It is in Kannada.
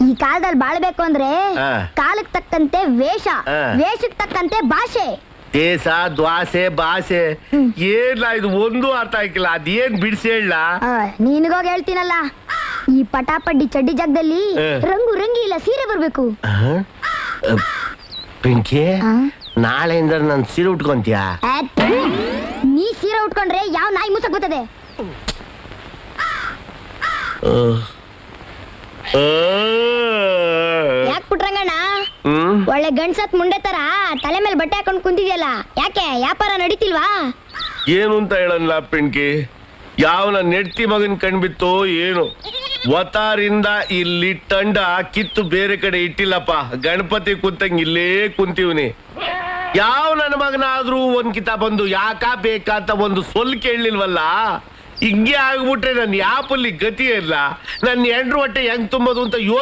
ಈ ಕಾಲದಲ್ಲಿ ಬಾಳ್ಬೇಕು ಅಂದ್ರೆ ಕಾಲಕ್ ಕಾಲಕ್ಕೆ ತಕ್ಕಂತೆ ವೇಷ ವೇಷಕ್ ವೇಷಕ್ಕೆ ತಕ್ಕಂತೆ ಭಾಷೆ. ದೇಸ ದ್ವಾಸೆ ಭಾಷೆ. ಏನ್ಲಾ ಇದು ಒಂದು ಅರ್ಥ ಆಗಿಲ್ಲ. ಅದೇನ್ ಬಿಡಿಸಿ ಹೇಳ? ಆ, ನಿನಗೋಗ್ ಹೇಳ್ತೀನಲ್ಲ. ಈ ಪಟಾಪಡ್ಡಿ ಚಡ್ಡಿ ಜಾಗದಲ್ಲಿ ಆ. ರಂಗು ರಂಗಿ ಇಲ್ಲ ಸೀರೆ ಬರ್ಬೇಕು. ಪಿಂಕಿ ಆ? ನಾಳೆಯಿಂದ ನಾನು ಸೀರೆ ಉಟ್ಕೊಂತೀಯ? ಆ, ನೀ ಸೀರೆ ಉಟ್ಕೊಂಡ್ರೆ ಯಾವ ನಾಯಿ ಮುಸಕ್ ಬರ್ತದೆ? ಹ್ಮ್ ಒಳ್ಳೆ ಗಂಡ್ಸತ್ ಮುಂಡೆ ತರ ತಲೆ ಮೇಲೆ ಬಟ್ಟೆ ಹಾಕೊಂಡು ಕುಂತಿದ್ಯಲ್ಲ ಯಾಕೆ? ವ್ಯಾಪಾರ ನಡೀತಿಲ್ವಾ? ಏನು ಅಂತ ಹೇಳಲ್ಲ ಪಿಂಕಿ? ಯಾವನ ನೆಟ್ಟಿ ಮಗನ್ ಕಣ್ಬಿತ್ತು ಏನು? ವತಾರಿಂದ ಇಲ್ಲಿ ತಂಡ ಕಿತ್ತು ಬೇರೆ ಕಡೆ ಇಟ್ಟಿಲ್ಲಪ್ಪ. ಗಣಪತಿ ಕುಂತಂಗ್ ಇಲ್ಲೇ ಕುಂತೀವ್ನಿ. ಯಾವ ನನ್ನ ಮಗನಾದ್ರೂ ಒಂದ್ ಕಿತ ಬಂದು ಯಾಕ ಬೇಕಾ ಅಂತ ಒಂದು ಸೊಲ್ ಕೇಳಲಿಲ್ವಲ್ಲ? ಹಿಂಗೆ ಆಗ್ಬಿಟ್ರೆ ನನ್ ಯಾಪಲ್ಲಿ ಗತಿ ಇಲ್ಲ. ನನ್ನ ಎಂಡ್ರು ಹೊಟ್ಟೆ ಹೆಂಗ್ ತುಂಬೋದು ಅಂತ